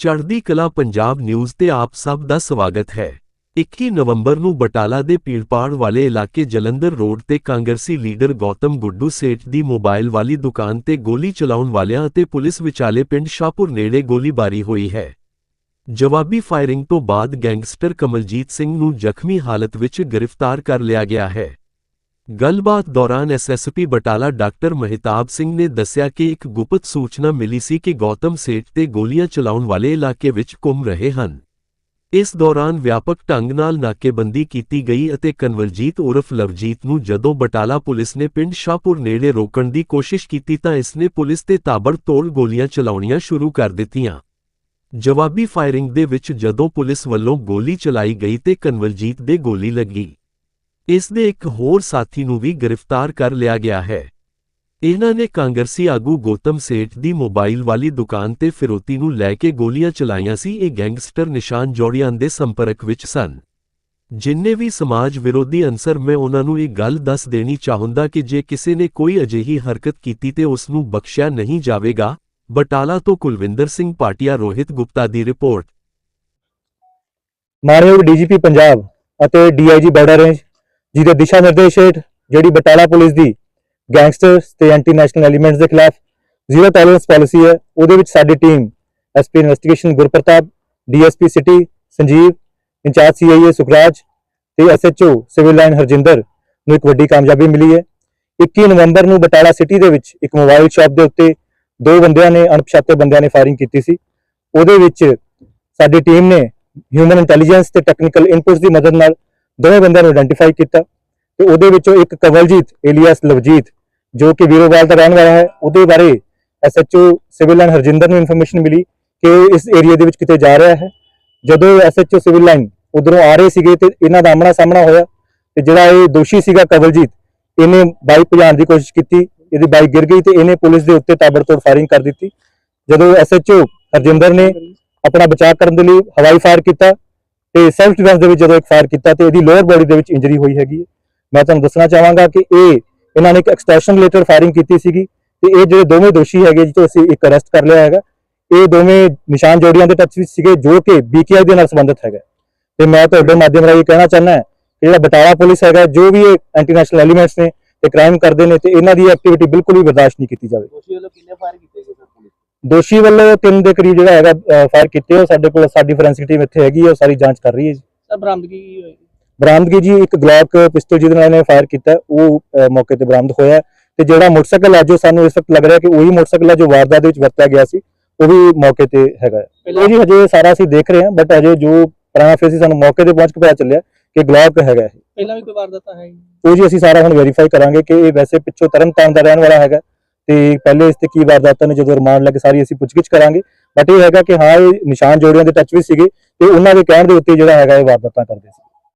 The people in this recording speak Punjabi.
ਚੜ੍ਹਦੀ ਕਲਾ ਪੰਜਾਬ ਨਿਊਜ਼ ਤੇ ਆਪ ਸਭ ਦਾ ਸਵਾਗਤ ਹੈ। 21 ਨਵੰਬਰ ਨੂੰ ਬਟਾਲਾ ਦੇ ਪੀੜਪਾੜ ਵਾਲੇ ਇਲਾਕੇ ਜਲੰਧਰ ਰੋਡ ਤੇ ਕਾਂਗਰਸੀ ਲੀਡਰ ਗੌਤਮ ਗੁੱਡੂ ਸੇਠ ਦੀ ਮੋਬਾਈਲ ਵਾਲੀ ਦੁਕਾਨ ਤੇ ਗੋਲੀ ਚਲਾਉਣ ਵਾਲਿਆਂ ਅਤੇ ਪੁਲਿਸ ਵਿਚਾਲੇ ਪਿੰਡ ਸ਼ਾਹਪੁਰ ਨੇੜੇ ਗੋਲੀਬਾਰੀ ਹੋਈ ਹੈ। ਜਵਾਬੀ ਫਾਇਰਿੰਗ ਤੋਂ ਬਾਅਦ ਗੈਂਗਸਟਰ ਕਮਲਜੀਤ ਸਿੰਘ ਨੂੰ ਜ਼ਖਮੀ ਹਾਲਤ ਵਿੱਚ ਗ੍ਰਿਫਤਾਰ ਕਰ ਲਿਆ ਗਿਆ ਹੈ। ਗੱਲਬਾਤ ਦੌਰਾਨ ਐਸਐਸਪੀ ਬਟਾਲਾ ਡਾਕਟਰ ਮਹਿਤਾਬ ਸਿੰਘ ਨੇ ਦੱਸਿਆ ਕਿ ਇੱਕ ਗੁਪਤ ਸੂਚਨਾ ਮਿਲੀ ਸੀ ਕਿ ਗੌਤਮ ਸੇਠ ਤੇ ਗੋਲੀਆਂ ਚਲਾਉਣ ਵਾਲੇ ਇਲਾਕੇ ਵਿੱਚ ਘੁੰਮ ਰਹੇ ਹਨ। ਇਸ ਦੌਰਾਨ ਵਿਆਪਕ ਢੰਗ ਨਾਲ ਨਾਕੇਬੰਦੀ ਕੀਤੀ ਗਈ ਅਤੇ ਕਨਵਲਜੀਤ ਉਰਫ ਲਵਜੀਤ ਨੂੰ ਜਦੋਂ ਬਟਾਲਾ ਪੁਲਿਸ ਨੇ ਪਿੰਡ ਸ਼ਾਹਪੁਰ ਨੇੜੇ ਰੋਕਣ ਦੀ ਕੋਸ਼ਿਸ਼ ਕੀਤੀ ਤਾਂ ਇਸ ਨੇ ਪੁਲਿਸ ਤੇ ਤਾਬੜਤੋੜ ਗੋਲੀਆਂ ਚਲਾਉਣੀਆਂ ਸ਼ੁਰੂ ਕਰ ਦਿੱਤੀਆਂ। ਜਵਾਬੀ ਫਾਇਰਿੰਗ ਦੇ ਵਿੱਚ ਜਦੋਂ ਪੁਲਿਸ ਵੱਲੋਂ ਗੋਲੀ ਚਲਾਈ ਗਈ ਤੇ ਕਨਵਲਜੀਤ ਦੇ ਗੋਲੀ ਲੱਗੀ। ਇਸ ਦੇ ਇੱਕ ਹੋਰ ਸਾਥੀ ਨੂੰ ਵੀ ਗ੍ਰਿਫਤਾਰ ਕਰ ਲਿਆ ਗਿਆ ਹੈ। ਇਹਨਾਂ ਨੇ ਕਾਂਗਰਸੀ ਆਗੂ ਗੌਤਮ ਸੇਠ ਦੀ ਮੋਬਾਈਲ ਵਾਲੀ ਦੁਕਾਨ ਤੇ ਫਿਰੋਤੀ ਨੂੰ ਲੈ ਕੇ ਗੋਲੀਆਂ ਚਲਾਈਆਂ ਸੀ। ਇਹ ਗੈਂਗਸਟਰ ਨਿਸ਼ਾਨ ਜੋੜੀਆਂ ਦੇ ਸੰਪਰਕ ਵਿੱਚ ਸਨ। ਜਿੰਨੇ ਵੀ ਸਮਾਜ ਵਿਰੋਧੀ ਅਨਸਰ, ਮੈਂ ਉਹਨਾਂ ਨੂੰ ਇਹ ਗੱਲ ਦੱਸ ਦੇਣੀ ਚਾਹੁੰਦਾ ਕਿ ਜੇ ਕਿਸੇ ਨੇ ਕੋਈ ਅਜਿਹੀ ਹਰਕਤ ਕੀਤੀ ਤੇ ਉਸ ਨੂੰ ਬਖਸ਼ਿਆ ਨਹੀਂ ਜਾਵੇਗਾ। ਬਟਾਲਾ ਤੋਂ ਕੁਲਵਿੰਦਰ ਸਿੰਘ ਪਾਟਿਆ, ਰੋਹਿਤ ਗੁਪਤਾ ਦੀ ਰਿਪੋਰਟ। ਮਾਨਯੋਗ ਡੀਜੀਪੀ ਪੰਜਾਬ ਅਤੇ ਡੀਆਈਜੀ ਬਾਰਡਰ ਰੇਂਜ ਜਿਹਦੇ ਦਿਸ਼ਾ ਨਿਰਦੇਸ਼ ਹੇਠ ਜਿਹੜੀ ਬਟਾਲਾ ਪੁਲਿਸ ਦੀ ਗੈਂਗਸਟਰਸ ਤੇ ਐਂਟੀ ਨੈਸ਼ਨਲ ਐਲੀਮੈਂਟਸ ਦੇ ਖਿਲਾਫ ਜ਼ੀਰੋ ਟੋਲਰੈਂਸ ਪਾਲਿਸੀ ਹੈ, ਉਹਦੇ ਵਿੱਚ ਸਾਡੀ team SP investigation Gurpartap, DSP city, Sanjeev, in charge CIA Sukhraj ਤੇ ਐਸਐਚਓ ਸਿਵਲ ਲਾਈਨ ਹਰਜਿੰਦਰ ਨੂੰ ਇੱਕ ਵੱਡੀ ਕਾਮਯਾਬੀ ਮਿਲੀ ਹੈ। 21 ਨਵੰਬਰ ਨੂੰ ਬਟਾਲਾ ਸਿਟੀ ਦੇ ਵਿੱਚ ਇੱਕ ਮੋਬਾਈਲ ਸ਼ਾਪ ਦੇ ਉੱਤੇ ਦੋ ਬੰਦਿਆਂ ਨੇ, ਅਣਪਛਾਤੇ ਬੰਦਿਆਂ ਨੇ ਫਾਇਰਿੰਗ ਕੀਤੀ ਸੀ। ਉਹਦੇ ਵਿੱਚ ਸਾਡੀ ਟੀਮ ਨੇ ਹਿਊਮਨ ਇੰਟੈਲੀਜੈਂਸ ਤੇ ਟੈਕਨੀਕਲ ਇਨਪੁਟਸ ਦੀ ਮਦਦ ਨਾਲ ਦੋਵੇਂ ਬੰਦਿਆਂ ਨੂੰ ਆਇਡੈਂਟੀਫਾਈ ਕੀਤਾ ਤੇ ਉਹਦੇ ਵਿੱਚੋਂ ਇੱਕ ਕਵਲਜੀਤ ਏਲੀਅਸ ਲਵਜੀਤ, ਜੋ ਕਿ ਵੀਰੋਵਾਲ ਦਾ ਰਹਿਣ ਵਾਲਾ ਹੈ, ਉਹਦੇ ਬਾਰੇ ਐਸਐਚਓ ਸਿਵਲ ਲਾਈਨ ਹਰਜਿੰਦਰ ਨੂੰ ਇਨਫੋਰਮੇਸ਼ਨ ਮਿਲੀ ਕਿ ਇਸ ਏਰੀਆ ਦੇ ਵਿੱਚ ਕਿਤੇ ਜਾ ਰਿਹਾ ਹੈ। ਜਦੋਂ ਐਸਐਚਓ ਸਿਵਲ ਲਾਈਨ ਉਧਰੋਂ ਆ ਰਹੇ ਸੀਗੇ ਤੇ ਇਹਨਾਂ ਦਾ ਆਮਣਾ ਸਾਹਮਣਾ ਹੋਇਆ ਤੇ ਜਿਹੜਾ ਇਹ ਦੋਸ਼ੀ ਸੀਗਾ ਕਵਲਜੀਤ, ਇਹਨੇ ਬਾਈਕ ਭਜਾਉਣ ਦੀ ਕੋਸ਼ਿਸ਼ ਕੀਤੀ, ਇਹਦੀ ਬਾਈਕ ਗਿਰ ਗਈ ਤੇ ਇਹਨੇ ਪੁਲਿਸ ਦੇ ਉੱਤੇ ਤਾਬੜਤੋੜ ਫਾਇਰਿੰਗ ਕਰ ਦਿੱਤੀ। ਜਦੋਂ ਐਸਐਚਓ ਹਰਜਿੰਦਰ ਨੇ ਆਪਣਾ ਬਚਾਅ ਕਰਨ ਦੇ ਲਈ ਹਵਾਈ ਫਾਇਰ ਕੀਤਾ ਤੇ ਸੈਲਫ ਡਿਫੈਂਸ ਦੇ ਵਿੱਚ ਜਦੋਂ ਇੱਕ ਫਾਇਰ ਕੀਤਾ ਤੇ ਇਹਦੀ ਲੋਅਰ ਬੋਡੀ ਦੇ ਵਿੱਚ ਇੰਜਰੀ ਹੋਈ ਹੈਗੀ ਹੈ। ਮੈਂ ਤੁਹਾਨੂੰ ਦੱਸਣਾ ਚਾਹਾਂਗਾ ਕਿ ਇਹ ਇਹਨਾਂ ਨੇ ਇੱਕ ਐਕਸਟ੍ਰੈਕਸ਼ਨ ਰਿਲੇਟਡ ਫਾਇਰਿੰਗ ਕੀਤੀ ਸੀਗੀ ਤੇ ਇਹ ਜਿਹੜੇ ਦੋਵੇਂ ਦੋਸ਼ੀ ਹੈਗੇ ਜਿੱਥੇ ਅਸੀਂ ਇੱਕ ਅਰੈਸਟ ਕਰ ਲਿਆ ਹੈਗਾ, ਇਹ ਦੋਵੇਂ ਨਿਸ਼ਾਨ ਜੋੜੀਆਂ ਦੇ ਟੱਚ ਵਿੱਚ ਸੀਗੇ ਜੋ ਕਿ ਬੀਕੇਆਈ ਦੇ ਨਾਲ ਸੰਬੰਧਿਤ ਹੈਗਾ। ਤੇ ਮੈਂ ਤੁਹਾਡੇ ਮਾਧਿਅਮ ਰਾਹੀਂ ਕਹਿਣਾ ਚਾਹੁੰਦਾ ਹਾਂ ਕਿ ਜਿਹੜਾ ਬਟਾਲਾ ਪੁਲਿਸ ਹੈਗਾ, ਜੋ ਵੀ ਇਹ ਐਂਟੀ ਨੈਸ਼ਨਲ ਐਲੀਮੈਂਟਸ ਨੇ ਤੇ ਕ੍ਰਾਈਮ ਕਰਦੇ ਨੇ ਤੇ ਇਹਨਾਂ ਦੀ ਐਕਟੀਵਿਟੀ ਬਿਲਕੁਲ ਵੀ ਬਰਦਾਸ਼ਤ ਨਹੀਂ ਕੀਤੀ ਜਾਵੇ। ਦੋਸ਼ੀ ਵੱਲੋਂ ਕਿੰਨੇ ਫਾਇਰ ਕੀਤੇ ਗਏ ਸਰ ਦੋਸ਼ੀ ਵੱਲੋਂ ਤਿੰਨ ਦੇ ਕਰੀਬ ਜਿਹੜਾ ਹੈਗਾ ਫਾਇਰ ਕੀਤੇ ਉਹ ਸਾਡੇ ਕੋਲ ਸਾਡੀ ਫੋਰੈਂਸਿਕ ਟੀਮ ਇੱਥੇ ਹੈਗੀ ਹੈ ਉਹ ਸਾਰੀ ਜਾਂਚ ਕਰ ਰਹੀ ਹੈ ਜੀ ਸਰ ਬਰਾਮਦਗੀ ਕੀ ਹੋਈ ਬਰਾਮਦਗੀ ਜੀ ਇੱਕ ਗਲੌਕ ਪਿਸਟਲ ਜਿਹਦੇ ਨਾਲ ਇਹਨੇ ਫਾਇਰ ਕੀਤਾ ਉਹ ਮੌਕੇ ਤੇ ਬਰਾਮਦ ਹੋਇਆ ਹੈ ਤੇ ਜਿਹੜਾ ਮੋਟਰਸਾਈਕਲ ਹੈ ਜੋ ਸਾਨੂੰ ਇਸ ਵਕਤ ਲੱਗ ਰਿਹਾ ਕਿ ਉਹੀ ਮੋਟਰਸਾਈਕਲ ਹੈ ਜੋ ਵਾਰਦਾਤ ਦੇ ਵਿੱਚ ਵਰਤਿਆ ਗਿਆ ਸੀ ਉਹ ਵੀ ਮੌਕੇ ਤੇ ਹੈਗਾ ਹੈ। ਪਹਿਲਾਂ ਇਹ ਜੀ ਹਜੇ ਸਾਰਾ ਅਸੀਂ ਦੇਖ ਰਹੇ ਹਾਂ ਬਟ ਅਜੇ ਜੋ ਪੁਰਾਣਾ ਫੇਸ ਸੀ ਸਾਨੂੰ ਮੌਕੇ ਤੇ ਪਹੁੰਚ ਕੇ ਪਤਾ ਚੱਲਿਆ ਕਿ ਗਲੌਕ ਹੈਗਾ ਇਹ। ਪਹਿਲਾਂ ਵੀ ਕੋਈ ਵਾਰਦਾਤ ਹੈ ਜੀ? ਉਹ ਜੀ ਅਸੀਂ ਸਾਰਾ ਹੁਣ ਵੈਰੀਫਾਈ ਕਰਾਂਗੇ ਕਿ ਇਹ ਵੈਸੇ ਪਿੱਛੋਂ ਤਰਨਤਾਰਨ ਦਾ ਰਹਿਣ ਵਾਲਾ ਹੈਗਾ ਤੇ ਪਹਿਲੇ ਇਸ ਤੇ ਕੀ ਵਾਰਦਾਤਾਂ ਨੇ ਜਦੋਂ ਰਿਮਾਂਡ ਲੈ ਕੇ ਸਾਰੀ ਅਸੀਂ ਪੁੱਛਗਿੱਛ ਕਰਾਂਗੇ। ਬਟ ਇਹ ਹੈਗਾ ਕਿ ਹਾਂ, ਇਹ ਨਿਸ਼ਾਨ ਜੋੜਿਆਂ ਦੇ ਟੱਚ ਵੀ ਸੀਗੇ ਤੇ ਉਹਨਾਂ ਦੇ ਕਹਿਣ ਦੇ ਉੱਤੇ ਜਿਹੜਾ ਹੈਗਾ ਇਹ ਵਾਰਦਾਤਾਂ ਕਰਦੇ ਸੀ।